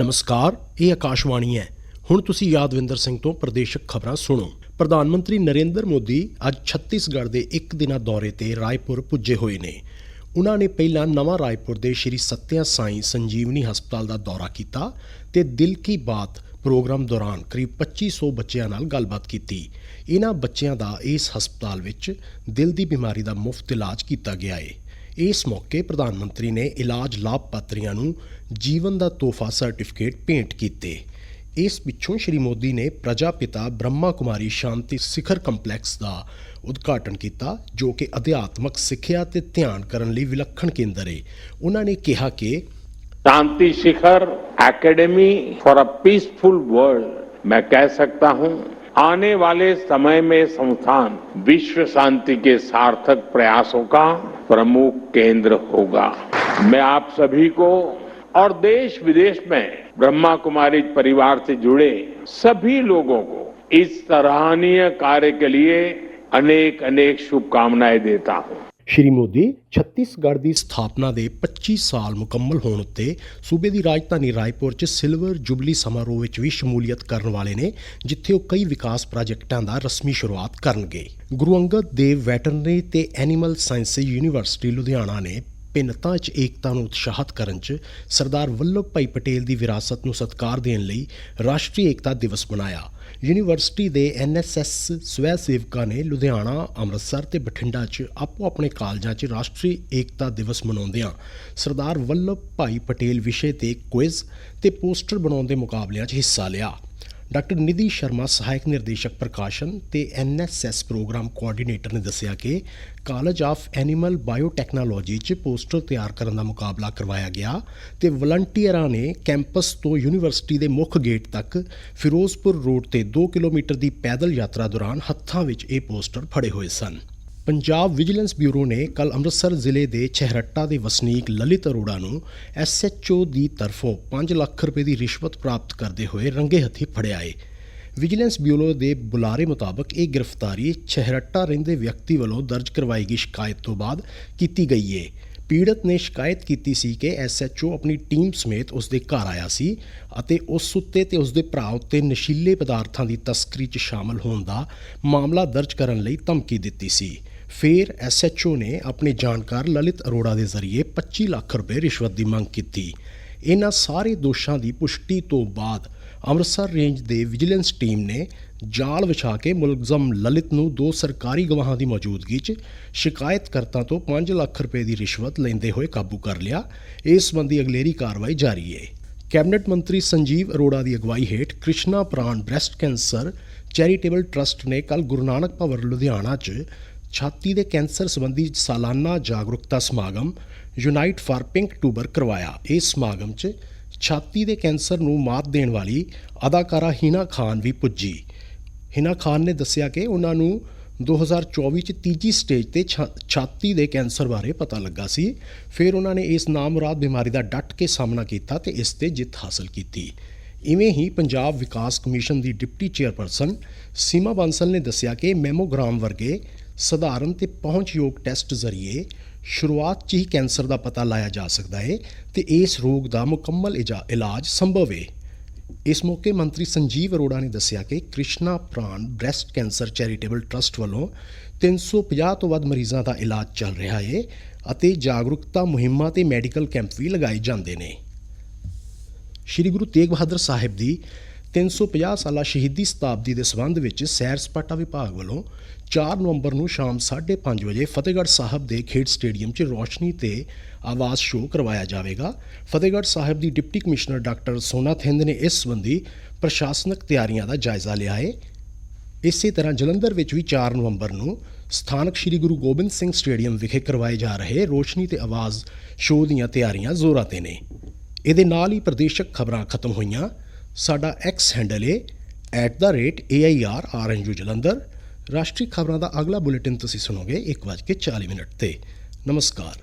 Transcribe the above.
ਨਮਸਕਾਰ, ਇਹ ਆਕਾਸ਼ਵਾਣੀ ਹੈ। ਹੁਣ ਤੁਸੀਂ ਯਾਦਵਿੰਦਰ ਸਿੰਘ ਤੋਂ ਪ੍ਰਦੇਸ਼ਕ ਖਬਰਾਂ ਸੁਣੋ। ਪ੍ਰਧਾਨ ਮੰਤਰੀ ਨਰਿੰਦਰ ਮੋਦੀ ਅੱਜ ਛੱਤੀਸਗੜ੍ਹ ਦੇ ਇੱਕ ਦਿਨਾ ਦੌਰੇ ਤੇ ਰਾਏਪੁਰ ਪੁੱਜੇ ਹੋਏ ਨੇ। ਉਹਨਾਂ ਨੇ ਪਹਿਲਾਂ ਨਵਾਂ ਰਾਏਪੁਰ ਦੇ ਸ਼੍ਰੀ ਸੱਤਿਆ ਸਾਈਂ ਸੰਜੀਵਨੀ ਹਸਪਤਾਲ ਦਾ ਦੌਰਾ ਕੀਤਾ ਤੇ ਦਿਲ ਕੀ ਬਾਤ ਪ੍ਰੋਗਰਾਮ ਦੌਰਾਨ ਕਰੀਬ 2500 ਬੱਚਿਆਂ ਨਾਲ ਗੱਲਬਾਤ ਕੀਤੀ। ਇਹਨਾਂ ਬੱਚਿਆਂ ਦਾ ਇਸ ਹਸਪਤਾਲ ਵਿੱਚ ਦਿਲ ਦੀ ਬਿਮਾਰੀ ਦਾ ਮੁਫਤ ਇਲਾਜ ਕੀਤਾ ਗਿਆ ਹੈ ਇਸ ਮੌਕੇ ਪ੍ਰਧਾਨ ਮੰਤਰੀ ਨੇ ਇਲਾਜ ਲਾਭਪਾਤਰੀਆਂ ਨੂੰ ਜੀਵਨ ਦਾ ਤੋਹਫਾ ਸਰਟੀਫਿਕੇਟ ਭੇਂਟ ਕੀਤੇ। ਇਸ ਪਿੱਛੋਂ ਸ਼੍ਰੀ ਮੋਦੀ ਨੇ ਪ੍ਰਜਾਪਿਤਾ ਬ੍ਰਹਮਾ ਕੁਮਾਰੀ ਸ਼ਾਂਤੀ ਸਿਖਰ ਕੰਪਲੈਕਸ ਦਾ ਉਦਘਾਟਨ ਕੀਤਾ, ਜੋ ਕਿ ਅਧਿਆਤਮਕ ਸਿੱਖਿਆ ਤੇ ਧਿਆਨ ਕਰਨ ਲਈ ਵਿਲੱਖਣ ਕੇਂਦਰ ਹੈ ਉਹਨਾਂ ਨੇ ਕਿਹਾ ਕਿ Shanti Sikhar academy for a peaceful world, ਮੈਂ ਕਹਿ ਸਕਦਾ ਹਾਂ आने वाले समय में संस्थान विश्व शांति के सार्थक प्रयासों का प्रमुख केंद्र होगा। मैं आप सभी को और देश विदेश में ब्रह्मा कुमारी परिवार से जुड़े सभी लोगों को इस सराहनीय कार्य के लिए अनेक अनेक शुभकामनाएँ देता हूँ। ਸ਼੍ਰੀ ਮੋਦੀ ਛੱਤੀਸਗੜ੍ਹ ਦੀ ਸਥਾਪਨਾ ਦੇ 25 ਸਾਲ ਮੁਕੰਮਲ ਹੋਣ ਉੱਤੇ ਸੂਬੇ ਦੀ ਰਾਜਧਾਨੀ ਰਾਏਪੁਰ 'ਚ ਸਿਲਵਰ ਜੁਬਲੀ ਸਮਾਰੋਹ ਵਿੱਚ ਵੀ ਸ਼ਮੂਲੀਅਤ ਕਰਨ ਵਾਲੇ ਨੇ, ਜਿੱਥੇ ਉਹ ਕਈ ਵਿਕਾਸ ਪ੍ਰੋਜੈਕਟਾਂ ਦਾ ਰਸਮੀ ਸ਼ੁਰੂਆਤ ਕਰਨਗੇ। ਗੁਰੂ ਅੰਗਦ ਦੇਵ ਵੈਟਰਨਰੀ ਤੇ ਐਨੀਮਲ ਸਾਇੰਸਜ਼ ਯੂਨੀਵਰਸਿਟੀ ਲੁਧਿਆਣਾ ਨੇ ਭਿੰਨਤਾ 'ਚ ਏਕਤਾ ਨੂੰ ਉਤਸ਼ਾਹਿਤ ਕਰਨ 'ਚ ਸਰਦਾਰ ਵੱਲਭ ਭਾਈ ਪਟੇਲ ਦੀ ਵਿਰਾਸਤ ਨੂੰ ਸਤਿਕਾਰ ਦੇਣ ਲਈ ਰਾਸ਼ਟਰੀ ਏਕਤਾ ਦਿਵਸ ਮਨਾਇਆ। ਯੂਨੀਵਰਸਿਟੀ ਦੇ ਐਨਐਸਐਸ ਸਵੈ ਸੇਵਕਾਂ ਨੇ ਲੁਧਿਆਣਾ, ਅੰਮ੍ਰਿਤਸਰ ਤੇ ਬਠਿੰਡਾ 'ਚ ਆਪੋ ਆਪਣੇ ਕਾਲਜਾਂ 'ਚ ਰਾਸ਼ਟਰੀ ਏਕਤਾ ਦਿਵਸ ਮਨਾਉਂਦਿਆਂ ਸਰਦਾਰ ਵੱਲਭ ਭਾਈ ਪਟੇਲ ਵਿਸ਼ੇ ਤੇ ਕੁਇਜ਼ ਤੇ ਪੋਸਟਰ ਬਣਾਉਣ ਦੇ ਮੁਕਾਬਲਿਆਂ 'ਚ ਹਿੱਸਾ ਲਿਆ। ਡਾਕਟਰ ਨਿਧੀ ਸ਼ਰਮਾ, ਸਹਾਇਕ ਨਿਰਦੇਸ਼ਕ ਪ੍ਰਕਾਸ਼ਨ ਤੇ ਐਨਐਸਐਸ ਪ੍ਰੋਗਰਾਮ ਕੋਆਰਡੀਨੇਟਰ ਨੇ ਦੱਸਿਆ ਕਿ ਕਾਲਜ ਆਫ ਐਨੀਮਲ ਬਾਇਓਟੈਕਨੋਲੋਜੀ 'ਚ ਪੋਸਟਰ ਤਿਆਰ ਕਰਨ ਦਾ ਮੁਕਾਬਲਾ ਕਰਵਾਇਆ ਗਿਆ ਤੇ ਵਲੰਟੀਅਰਾਂ ਨੇ ਕੈਂਪਸ ਤੋਂ ਯੂਨੀਵਰਸਿਟੀ ਦੇ ਮੁੱਖ ਗੇਟ ਤੱਕ ਫਿਰੋਜ਼ਪੁਰ ਰੋਡ ਤੇ 2 ਕਿਲੋਮੀਟਰ ਦੀ ਪੈਦਲ ਯਾਤਰਾ ਦੌਰਾਨ ਹੱਥਾਂ ਵਿੱਚ ਇਹ ਪੋਸਟਰ ਫੜੇ ਹੋਏ ਸਨ। ਪੰਜਾਬ ਵਿਜੀਲੈਂਸ ਬਿਊਰੋ ਨੇ ਕੱਲ ਅੰਮ੍ਰਿਤਸਰ ਜ਼ਿਲ੍ਹੇ ਦੇ ਛਹਿਰੱਟਾ ਦੇ ਵਸਨੀਕ ਲਲਿਤ ਅਰੋੜਾ ਨੂੰ ਐਸਐਚਓ ਦੀ ਤਰਫੋਂ 5 ਲੱਖ ਰੁਪਏ ਦੀ ਰਿਸ਼ਵਤ ਪ੍ਰਾਪਤ ਕਰਦੇ ਹੋਏ ਰੰਗੇ ਹੱਥੀ ਫੜਿਆ ਏ। ਵਿਜੀਲੈਂਸ ਬਿਊਰੋ ਦੇ ਬੁਲਾਰੇ ਮੁਤਾਬਕ ਇਹ ਗ੍ਰਿਫਤਾਰੀ ਛਹਿਰੱਟਾ ਰਹਿੰਦੇ ਵਿਅਕਤੀ ਵੱਲੋਂ ਦਰਜ ਕਰਵਾਈ ਗਈ ਸ਼ਿਕਾਇਤ ਤੋਂ ਬਾਅਦ ਕੀਤੀ ਗਈ ਏ। ਪੀੜਤ ਨੇ ਸ਼ਿਕਾਇਤ ਕੀਤੀ ਸੀ ਕਿ ਐਸਐਚਓ ਆਪਣੀ ਟੀਮ ਸਮੇਤ ਉਸ ਦੇ ਘਰ ਆਇਆ ਸੀ ਅਤੇ ਉਸ ਉੱਤੇ ਤੇ ਉਸ ਦੇ ਭਰਾ ਉੱਤੇ ਨਸ਼ੀਲੇ ਪਦਾਰਥਾਂ ਦੀ ਤਸਕਰੀ 'ਚ ਸ਼ਾਮਲ ਹੋਣ ਦਾ ਮਾਮਲਾ ਦਰਜ ਕਰਨ ਲਈ ਧਮਕੀ ਦਿੱਤੀ ਸੀ। ਫਿਰ ਐਸਐਚਓ ਨੇ ਆਪਣੇ ਜਾਣਕਾਰ ਲਲਿਤ ਅਰੋੜਾ ਦੇ ਜ਼ਰੀਏ 25 ਲੱਖ ਰੁਪਏ ਰਿਸ਼ਵਤ ਦੀ ਮੰਗ ਕੀਤੀ। ਇਹਨਾਂ ਸਾਰੇ ਦੋਸ਼ਾਂ ਦੀ ਪੁਸ਼ਟੀ ਤੋਂ ਬਾਅਦ ਅੰਮ੍ਰਿਤਸਰ ਰੇਂਜ ਦੇ ਵਿਜੀਲੈਂਸ ਟੀਮ ਨੇ ਜਾਲ ਵਿਛਾ ਕੇ ਮੁਲਜ਼ਮ ਲਲਿਤ ਨੂੰ ਦੋ ਸਰਕਾਰੀ ਗਵਾਹਾਂ ਦੀ ਮੌਜੂਦਗੀ 'ਚ ਸ਼ਿਕਾਇਤਕਰਤਾ ਤੋਂ 5 ਲੱਖ ਰੁਪਏ ਦੀ ਰਿਸ਼ਵਤ ਲੈਂਦੇ ਹੋਏ ਕਾਬੂ ਕਰ ਲਿਆ। ਇਸ ਸੰਬੰਧੀ ਅਗਲੇਰੀ ਕਾਰਵਾਈ ਜਾਰੀ ਹੈ ਕੈਬਨਿਟ ਮੰਤਰੀ ਸੰਜੀਵ ਅਰੋੜਾ ਦੀ ਅਗਵਾਈ ਹੇਠ ਕ੍ਰਿਸ਼ਨਾ ਪ੍ਰਾਣ ਬ੍ਰੈਸਟ ਕੈਂਸਰ ਚੈਰੀਟੇਬਲ ਟਰਸਟ ਨੇ ਕੱਲ ਗੁਰੂ ਨਾਨਕ ਭਵਨ, ਲੁਧਿਆਣਾ 'ਚ ਛਾਤੀ ਦੇ ਕੈਂਸਰ ਸੰਬੰਧੀ ਸਾਲਾਨਾ ਜਾਗਰੂਕਤਾ ਸਮਾਗਮ ਯੂਨਾਈਟ ਫਾਰ ਪਿੰਕ ਟੂਬਰ ਕਰਵਾਇਆ। ਇਸ ਸਮਾਗਮ 'ਚ ਛਾਤੀ ਦੇ ਕੈਂਸਰ ਨੂੰ ਮਾਤ ਦੇਣ ਵਾਲੀ ਅਦਾਕਾਰਾ ਹੀਨਾ ਖਾਨ ਵੀ ਪੁੱਜੀ। ਹੀਨਾ ਖਾਨ ਨੇ ਦੱਸਿਆ ਕਿ ਉਹਨਾਂ ਨੂੰ 2024 ਚ ਤੀਜੀ ਸਟੇਜ ਤੇ ਛਾ- ਛਾਤੀ ਦੇ ਕੈਂਸਰ ਬਾਰੇ ਪਤਾ ਲੱਗਾ ਸੀ। ਫਿਰ ਉਹਨਾਂ ਨੇ ਇਸ ਨਾਮੁਰਾਦ ਬਿਮਾਰੀ ਦਾ ਡਟ ਕੇ ਸਾਹਮਣਾ ਕੀਤਾ ਤੇ ਇਸ ਤੇ ਜਿੱਤ ਹਾਸਲ ਕੀਤੀ। ਇਵੇਂ ਹੀ ਪੰਜਾਬ ਵਿਕਾਸ ਕਮਿਸ਼ਨ ਦੀ ਡਿਪਟੀ ਚੇਅਰਪਰਸਨ ਸੀਮਾ ਬਾਂਸਲ ਨੇ ਦੱਸਿਆ ਕਿ ਮੈਮੋਗ੍ਰਾਮ ਵਰਗੇ ਸਧਾਰਨ ਤੇ ਪਹੁੰਚਯੋਗ ਟੈਸਟ ਜ਼ਰੀਏ ਸ਼ੁਰੂਆਤ 'ਚ ਹੀ ਕੈਂਸਰ ਦਾ ਪਤਾ ਲਾਇਆ ਜਾ ਸਕਦਾ ਹੈ ਤੇ ਇਸ ਰੋਗ ਦਾ ਮੁਕੰਮਲ ਇਜਾ- ਇਲਾਜ ਸੰਭਵ ਹੈ ਇਸ ਮੌਕੇ ਮੰਤਰੀ ਸੰਜੀਵ ਅਰੋੜਾ ਨੇ ਦੱਸਿਆ ਕਿ ਕ੍ਰਿਸ਼ਨਾ ਪ੍ਰਾਣ ਬ੍ਰੈਸਟ ਕੈਂਸਰ ਚੈਰੀਟੇਬਲ ਟਰਸਟ ਵੱਲੋਂ 350 ਤੋਂ ਵੱਧ ਮਰੀਜ਼ਾਂ ਦਾ ਇਲਾਜ ਚੱਲ ਰਿਹਾ ਹੈ ਅਤੇ ਜਾਗਰੂਕਤਾ ਮੁਹਿੰਮਾਂ ਤੇ ਮੈਡੀਕਲ ਕੈਂਪ ਵੀ ਲਗਾਏ ਜਾਂਦੇ ਨੇ। ਸ਼੍ਰੀ ਗੁਰੂ ਤੇਗ ਬਹਾਦਰ ਸਾਹਿਬ ਦੀ 350 ਸਾਲਾ ਸ਼ਹੀਦੀ ਸ਼ਤਾਬਦੀ ਦੇ ਸੰਬੰਧ ਵਿੱਚ ਸੈਰ ਸਪਾਟਾ ਵਿਭਾਗ ਵੱਲੋਂ 4 ਨਵੰਬਰ ਨੂੰ ਸ਼ਾਮ 5:30 ਵਜੇ ਫਤਿਹਗੜ੍ਹ ਸਾਹਿਬ ਦੇ ਖੇਡ ਸਟੇਡੀਅਮ 'ਚ ਰੋਸ਼ਨੀ ਤੇ ਆਵਾਜ਼ ਸ਼ੋਅ ਕਰਵਾਇਆ ਜਾਵੇਗਾ। ਫਤਿਹਗੜ੍ਹ ਸਾਹਿਬ ਦੀ deputy commissioner doctor Sona Thind ਨੇ ਇਸ ਸੰਬੰਧੀ ਪ੍ਰਸ਼ਾਸਨਿਕ ਤਿਆਰੀਆਂ ਦਾ ਜਾਇਜ਼ਾ ਲਿਆ ਹੈ। ਇਸੇ ਤਰ੍ਹਾਂ ਜਲੰਧਰ ਵਿੱਚ ਵੀ 4 ਨਵੰਬਰ ਨੂੰ ਸਥਾਨਕ ਸ੍ਰੀ ਗੁਰੂ ਗੋਬਿੰਦ ਸਿੰਘ ਸਟੇਡੀਅਮ ਵਿਖੇ ਕਰਵਾਏ ਜਾ ਰਹੇ ਰੋਸ਼ਨੀ ਤੇ ਆਵਾਜ਼ ਸ਼ੋਅ ਦੀਆਂ ਤਿਆਰੀਆਂ ਜ਼ੋਰਾਂ ਤੇ ਨੇ। ਇਹਦੇ ਨਾਲ ਹੀ ਪ੍ਰਦੇਸ਼ਕ ਖਬਰਾਂ ਖਤਮ ਹੋਈਆਂ। ਸਾਡਾ ਐਕਸ ਹੈਂਡਲ ਹੈ @airrnu ਜਲੰਧਰ। ਰਾਸ਼ਟਰੀ ਖਬਰਾਂ ਦਾ ਅਗਲਾ ਬੁਲੇਟਿਨ ਤੁਸੀਂ ਸੁਣੋਗੇ 1:40 ਮਿੰਟ ਤੇ। ਨਮਸਕਾਰ।